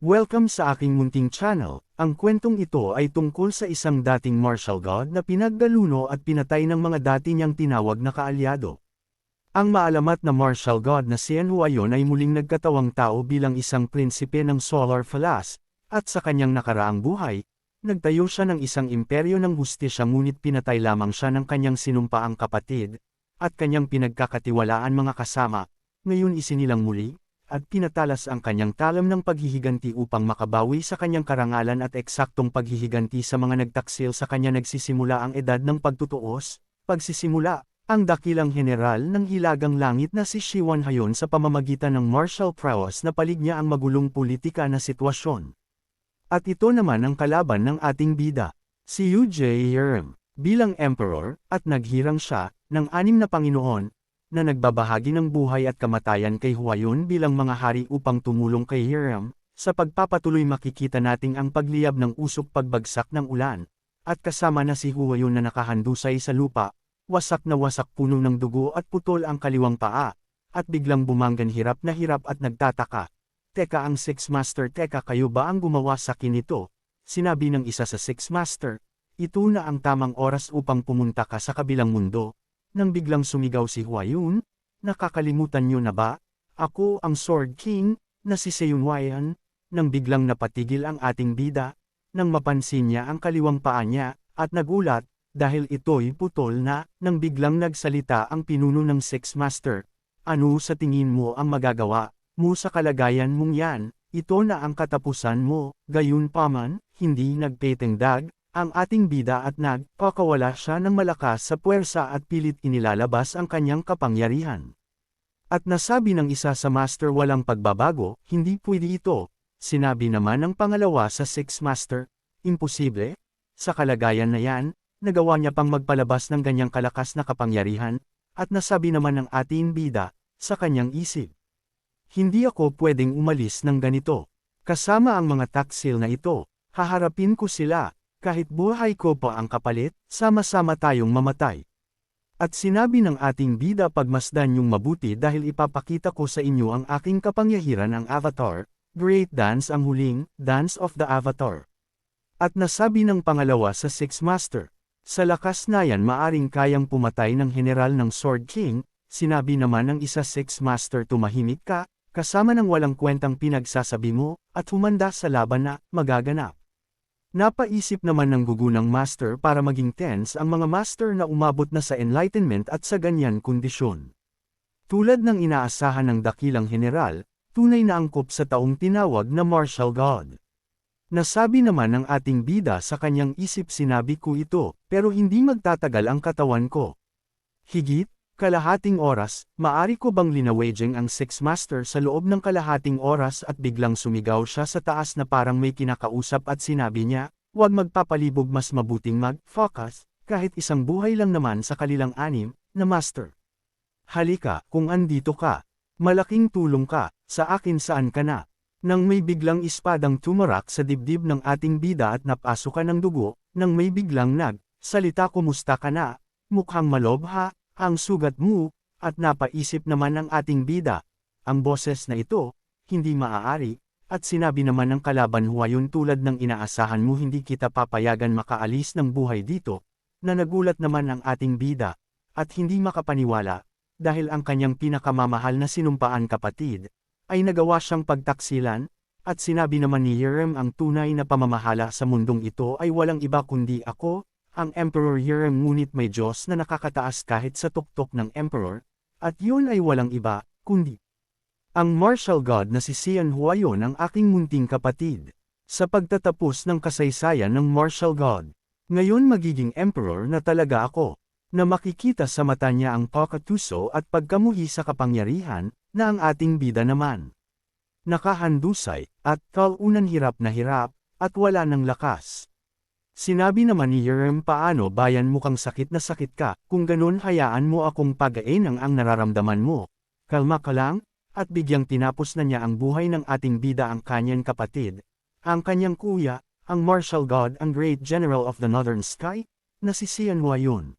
Welcome sa aking munting channel. Ang kwentong ito ay tungkol sa isang dating martial god na pinagdaluno at pinatay ng mga dati niyang tinawag na kaalyado. Ang maalamat na martial god na si Huayon ay muling nagkatawang tao bilang isang prinsipe ng Solar Falas, at sa kanyang nakaraang buhay, nagtayo siya ng isang imperyo ng hustisya ngunit pinatay lamang siya ng kanyang sinumpaang kapatid, at kanyang pinagkakatiwalaan mga kasama, ngayon isinilang muli, at pinatalas ang kanyang talam ng paghihiganti upang makabawi sa kanyang karangalan at eksaktong paghihiganti sa mga nagtaksil sa kanya nagsisimula ang edad ng pagtutuos, pagsisimula, ang dakilang general ng hilagang langit na si Shiwan Hayon sa pamamagitan ng martial prowess na palignya ang magulong politika na sitwasyon. At ito naman ang kalaban ng ating bida, si Yu Yerem, bilang emperor, at naghirang siya, ng anim na Panginoon, na nagbabahagi ng buhay at kamatayan kay Huayun bilang mga hari upang tumulong kay Hiram, sa pagpapatuloy makikita nating ang pagliyab ng usok pagbagsak ng ulan, at kasama na si Huayun na nakahandusay sa lupa, wasak na wasak puno ng dugo at putol ang kaliwang paa, at biglang bumanggan hirap na hirap at nagtataka. Teka ang Six Master teka kayo ba ang gumawa sa kinito? Sinabi ng isa sa Six Master, ito na ang tamang oras upang pumunta ka sa kabilang mundo, nang biglang sumigaw si Huayun, nakakalimutan niyo na ba? Ako ang Sword King, na si Seyunwayan, nang biglang napatigil ang ating bida, nang mapansin niya ang kaliwang paa niya, at nagulat, dahil ito'y putol na, nang biglang nagsalita ang pinuno ng Six Master. Ano sa tingin mo ang magagawa, mo sa kalagayan mong yan, ito na ang katapusan mo, gayon paman, hindi nagpetengdag, ang ating bida at nagpakawala siya ng malakas sa puwersa at pilit inilalabas ang kanyang kapangyarihan. At nasabi ng isa sa master walang pagbabago, hindi pwede ito. Sinabi naman ng pangalawa sa six master, imposible. Sa kalagayan na yan, nagawa niya pang magpalabas ng ganyang kalakas na kapangyarihan, at nasabi naman ng ating bida, sa kanyang isip. Hindi ako pwedeng umalis ng ganito. Kasama ang mga taksil na ito, haharapin ko sila, kahit buhay ko pa ang kapalit, sama-sama tayong mamatay. At sinabi ng ating bida pagmasdan yung mabuti dahil ipapakita ko sa inyo ang aking kapangyarihan ang Avatar, Great Dance ang huling, Dance of the Avatar. At nasabi ng pangalawa sa Six Master, sa lakas na yan maaring kayang pumatay ng general ng Sword King, sinabi naman ng isa Six Master tumahimik ka, kasama ng walang kwentang pinagsasabi mo, at humanda sa laban na magaganap. Napaisip naman ng gugunang master para maging tense ang mga master na umabot na sa enlightenment at sa ganyan kondisyon. Tulad ng inaasahan ng dakilang general, tunay na angkop sa taong tinawag na martial god. Nasabi naman ng ating bida sa kanyang isip sinabi ko ito, pero hindi magtatagal ang katawan ko. Higit, Kalahating oras, maari ko bang linawaging ang Six Master sa loob ng kalahating oras at biglang sumigaw siya sa taas na parang may kinakausap at sinabi niya, huwag magpapalibog mas mabuting mag-focus, kahit isang buhay lang naman sa kalilang anim, na Master. Halika, kung andito ka. Malaking tulong ka, sa akin saan ka na. Nang may biglang ispadang tumarak sa dibdib ng ating bida at napasukan ng dugo, nang may biglang nag, salita kumusta ka na, mukhang malobha, ang sugat mo, at napaisip naman ng ating bida. Ang boses na ito, hindi maaari, at sinabi naman ng kalaban huwayon tulad ng inaasahan mo hindi kita papayagan makaalis ng buhay dito, na nagulat naman ang ating bida, at hindi makapaniwala, dahil ang kanyang pinakamamahal na sinumpaan kapatid, ay nagawa siyang pagtaksilan, at sinabi naman ni Hiram ang tunay na pamamahala sa mundong ito ay walang iba kundi ako, ang Emperor Hiram ngunit may Diyos na nakakataas kahit sa tuktok ng Emperor, at yun ay walang iba, kundi ang martial god na si Sian Huayon ang aking munting kapatid. Sa pagtatapos ng kasaysayan ng martial god, ngayon magiging emperor na talaga ako, na makikita sa mata niya ang pakatuso at pagkamuhi sa kapangyarihan, na ang ating bida naman. Nakahandusay, at kalunan hirap na hirap, at wala ng lakas. Sinabi naman ni Yerem paano bayan mukhang sakit na sakit ka, kung ganun hayaan mo akong pagain ang ang nararamdaman mo. Kalma ka lang, at bigyang tinapos na niya ang buhay ng ating bida ang kanyang kapatid, ang kanyang kuya, ang martial god ang great general of the northern sky, na si Sian Huayun.